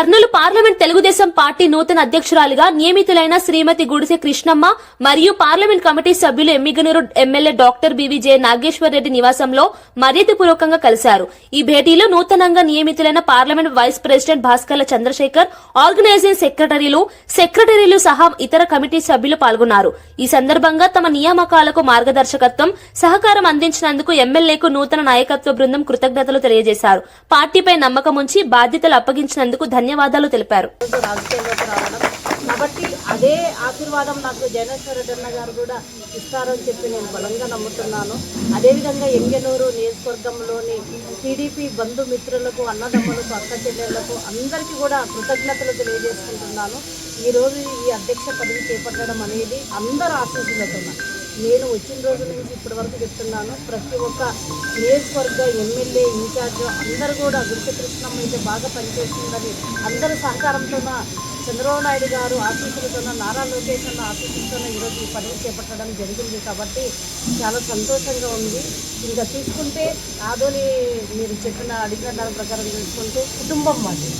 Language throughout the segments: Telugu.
కర్నూలు పార్లమెంట్ తెలుగుదేశం పార్టీ నూతన అధ్యక్షురాలిగా నియమితులైన శ్రీమతి గుడిసె కృష్ణమ్మ మరియు పార్లమెంట్ కమిటీ సభ్యులు Emmiganur MLA doctor BVJ Nageswar Reddy నివాసంలో మర్యాదపూర్వకంగా కలిశారు. ఈ భేటీలో నూతనంగా నియమితులైన parliament vice president Bhaskarla Chandrasekhar organizing సెక్రటరీలు సెక్రటరీలు సహా ఇతర కమిటీ సభ్యులు పాల్గొన్నారు. ఈ సందర్భంగా తమ నియామకాలకు మార్గదర్శకత్వం సహకారం అందించినందుకు ఎమ్మెల్యేకు నూతన నాయకత్వ బృందం కృతజ్ఞతలు తెలియజేశారు. పార్టీపై నమ్మకం ఉంచి బాధ్యతలు అప్పగించినందుకు ధన్యవాదాలు. తెలిపారు. కాబట్టి అదే ఆశీర్వాదం నాకు జైనేశ్వర రెడ్డి అన్న గారు కూడా ఇస్తారని చెప్పి నేను బలంగా నమ్ముతున్నాను. అదేవిధంగా ఎంగనూరు నియోజకవర్గంలోని టీడీపీ బంధుమిత్రులకు అన్నదమ్ములకు అక్క చెల్లెళ్ళకు అందరికీ కూడా కృతజ్ఞతలు తెలియజేసుకుంటున్నాను. ఈరోజు ఈ అధ్యక్ష పదవి చేపట్టడం అనేది అందరూ ఆశీస్సులతో నేను వచ్చిన రోజు నుంచి ఇప్పటి వరకు చెప్తున్నాను ప్రతి ఒక్క నియోజకవర్గ ఎమ్మెల్యే ఇన్ఛార్జ్ అందరూ కూడా గురుస అయితే బాగా పనిచేస్తుందని అందరి సహకారంతో చంద్రబాబు నాయుడు గారు ఆశీస్సులతో నారా లోకేష్ అన్న ఆశీస్సులతో ఈరోజు ఈ పనులు చేపట్టడం జరిగింది కాబట్టి చాలా సంతోషంగా ఉంది. ఇంకా తీసుకుంటే ఆదోని మీరు చెప్పిన అడిగిన దాని ప్రకారం తీసుకుంటే కుటుంబం మాది.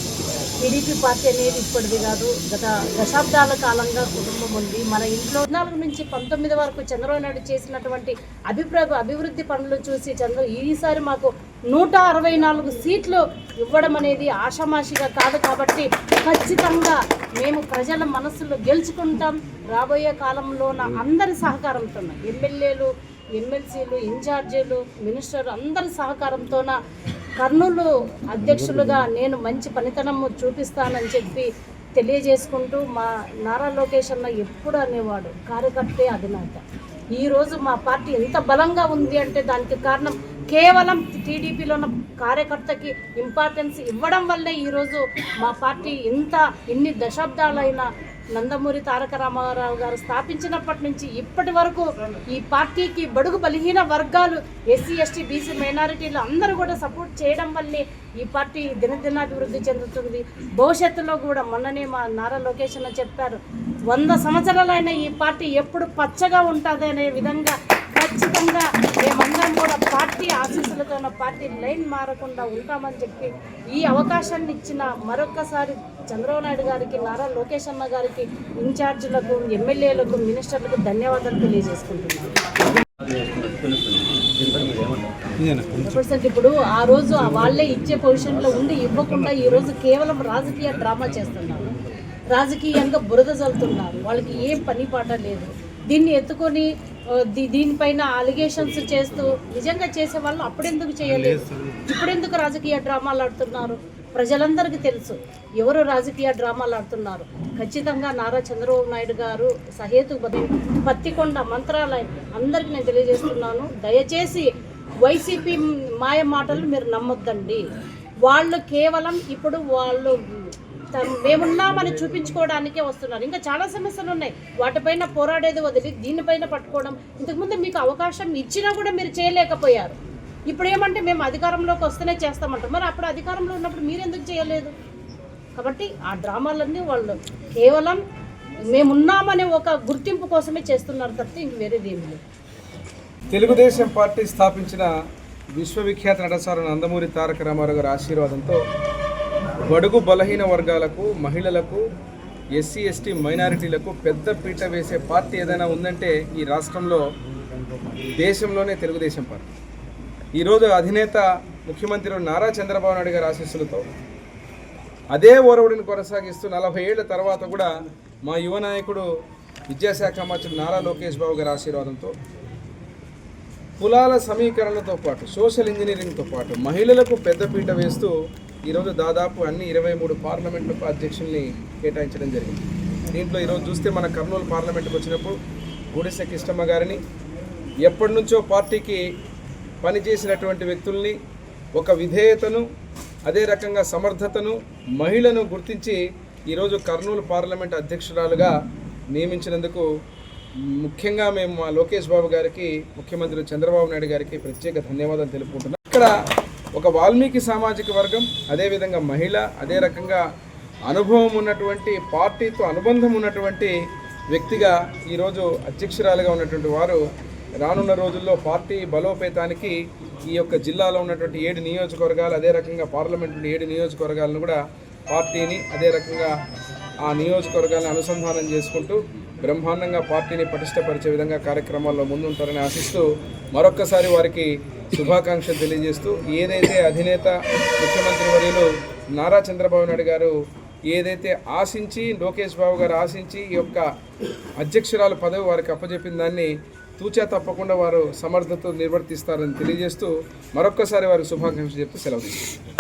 టీడీపీ పార్టీ అనేది ఇప్పటిది కాదు. గత దశాబ్దాల కాలంగా కుటుంబం ఉంది. మన ఇంట్లో పద్నాలుగు నుంచి పంతొమ్మిది వరకు చంద్రబాబు నాయుడు చేసినటువంటి అభిప్రాయ అభివృద్ధి పనులు చూసి చంద్ర ఈసారి మాకు నూట అరవై నాలుగు సీట్లు ఇవ్వడం అనేది ఆషామాషిగా కాదు కాబట్టి ఖచ్చితంగా మేము ప్రజల మనస్సులో గెలుచుకుంటాం. రాబోయే కాలంలో నా అందరి సహకారంతో ఎమ్మెల్యేలు ఎమ్మెల్సీలు ఇన్ఛార్జీలు మినిస్టర్ అందరి సహకారంతోన కర్నూలు అధ్యక్షులుగా నేను మంచి పనితనము చూపిస్తానని చెప్పి తెలియజేసుకుంటూ మా నారా లోకేష్ అన్న ఎప్పుడు అనేవాడు కార్యకర్తే అధినేత. ఈరోజు మా పార్టీ ఎంత బలంగా ఉంది అంటే దానికి కారణం కేవలం టీడీపీలో ఉన్న కార్యకర్తకి ఇంపార్టెన్స్ ఇవ్వడం వల్లే ఈరోజు మా పార్టీ ఇంత ఇన్ని దశాబ్దాలైన నందమూరి తారక రామారావు గారు స్థాపించినప్పటి నుంచి ఇప్పటి వరకు ఈ పార్టీకి బడుగు బలహీన వర్గాలు ఎస్సీ ఎస్టీ బీసీ మైనారిటీలు అందరూ కూడా సపోర్ట్ చేయడం వల్లే ఈ పార్టీ దినదినాభివృద్ధి చెందుతుంది. భవిష్యత్తులో కూడా మొన్ననే మా నారా లోకేష్ అన్న చెప్పారు వంద సంవత్సరాలైన ఈ పార్టీ ఎప్పుడు పచ్చగా ఉంటుంది అనే విధంగా ఖచ్చితంగా మేమందరం కూడా పార్టీ ఆశీస్సులతో ఉన్న పార్టీ లైన్ మారకుండా ఉంటామని చెప్పి ఈ అవకాశాన్ని ఇచ్చిన మరొక్కసారి చంద్రబాబు నాయుడు గారికి నారా లోకేష్ అన్న గారికి ఇన్ఛార్జీలకు ఎమ్మెల్యేలకు మినిస్టర్లకు ధన్యవాదాలు తెలియజేసుకుంటున్నాను. పర్సెంట్ ఇప్పుడు ఆ రోజు వాళ్ళే ఇచ్చే పొజిషన్లో ఉండి ఇవ్వకుండా ఈ రోజు కేవలం రాజకీయ డ్రామా చేస్తున్నారు. రాజకీయంగా బురద చల్లుతున్నారు వాళ్ళకి ఏం పని పాట లేదు. దీన్ని ఎత్తుకొని దీనిపైన అలిగేషన్స్ చేస్తూ నిజంగా చేసే వాళ్ళు అప్పుడెందుకు చేయలేదు? ఇప్పుడెందుకు రాజకీయ డ్రామాలు ఆడుతున్నారు? ప్రజలందరికీ తెలుసు. ఎవరు రాజకీయ డ్రామాలు ఆడుతున్నారు? ఖచ్చితంగా నారా చంద్రబాబు నాయుడు గారు సహేతు పత్తికొండ మంత్రాలయం అందరికీ నేను తెలియజేస్తున్నాను. దయచేసి వైసీపీ మాయ మాటలు మీరు నమ్మొద్దండి. వాళ్ళు కేవలం ఇప్పుడు వాళ్ళు మేమున్నామని చూపించుకోవడానికే వస్తున్నారు. ఇంకా చాలా సమస్యలు ఉన్నాయి వాటిపైన పోరాడేది వదిలి దీనిపైన పట్టుకోవడం. ఇంతకుముందు మీకు అవకాశం ఇచ్చినా కూడా మీరు చేయలేకపోయారు. ఇప్పుడు ఏమంటే మేము అధికారంలోకి వస్తేనే చేస్తామంటాం మరి అప్పుడు అధికారంలో ఉన్నప్పుడు మీరు ఎందుకు చేయలేదు? కాబట్టి ఆ డ్రామాలన్నీ వాళ్ళు కేవలం మేమున్నామనే ఒక గుర్తింపు కోసమే చేస్తున్నారు తప్పితే ఇంక వేరేది ఏమి లేదు. తెలుగుదేశం పార్టీ స్థాపించిన విశ్వవిఖ్యాత నటసారు నందమూరి తారక రామారావు గారి ఆశీర్వాదంతో బడుగు బలహీన వర్గాలకు మహిళలకు ఎస్సీ ఎస్టీ మైనారిటీలకు పెద్ద పీట వేసే పార్టీ ఏదైనా ఉందంటే ఈ రాష్ట్రంలో దేశంలోనే తెలుగుదేశం పార్టీ. ఈరోజు అధినేత ముఖ్యమంత్రి నారా చంద్రబాబు నాయుడు గారి ఆశీస్సులతో అదే ఓరవడిని కొనసాగిస్తూ నలభై ఏళ్ళ తర్వాత కూడా మా యువ నాయకుడు విద్యాశాఖ మంత్రి నారా లోకేష్ బాబు గారి ఆశీర్వాదంతో కులాల సమీకరణతో పాటు సోషల్ ఇంజనీరింగ్తో పాటు మహిళలకు పెద్దపీట వేస్తూ ఈరోజు దాదాపు అన్ని ఇరవై మూడు పార్లమెంట్లకు అధ్యక్షుల్ని కేటాయించడం జరిగింది. దీంట్లో ఈరోజు చూస్తే మన కర్నూలు పార్లమెంట్కి వచ్చినప్పుడు గుడిసె కృష్ణమ్మ గారిని ఎప్పటి నుంచో పార్టీకి పనిచేసినటువంటి వ్యక్తుల్ని ఒక విధేయతను అదే రకంగా సమర్థతను మహిళను గుర్తించి ఈరోజు కర్నూలు పార్లమెంట్ అధ్యక్షురాలుగా నియమించినందుకు ముఖ్యంగా మేము మా లోకేష్ బాబు గారికి ముఖ్యమంత్రి చంద్రబాబు నాయుడు గారికి ప్రత్యేక ధన్యవాదాలు తెలుపుకుంటున్నాం. ఇక్కడ ఒక వాల్మీకి సామాజిక వర్గం అదేవిధంగా మహిళ అదే రకంగా అనుభవం ఉన్నటువంటి పార్టీతో అనుబంధం ఉన్నటువంటి వ్యక్తిగా ఈరోజు అధ్యక్షురాలుగా ఉన్నటువంటి వారు రానున్న రోజుల్లో పార్టీ బలోపేతానికి ఈ యొక్క జిల్లాలో ఉన్నటువంటి ఏడు నియోజకవర్గాలు అదే రకంగా పార్లమెంట్ ఏడు నియోజకవర్గాలను కూడా పార్టీని అదే రకంగా ఆ నియోజకవర్గాన్ని అనుసంధానం చేసుకుంటూ బ్రహ్మాండంగా పార్టీని పటిష్టపరిచే విధంగా కార్యక్రమాల్లో ముందుంటారని ఆశిస్తూ మరొక్కసారి వారికి శుభాకాంక్షలు తెలియజేస్తూ ఏదైతే అధినేత ముఖ్యమంత్రి వర్యులు నారా చంద్రబాబు నాయుడు గారు ఏదైతే ఆశించి లోకేష్ బాబు గారు ఆశించి ఈ యొక్క అధ్యక్షురాలు పదవి వారికి అప్పజెప్పిన దాన్ని తూచా తప్పకుండా వారు సమర్థతతో నిర్వర్తిస్తారని తెలియజేస్తూ మరొక్కసారి వారికి శుభాకాంక్షలు చెప్తూ సెలవు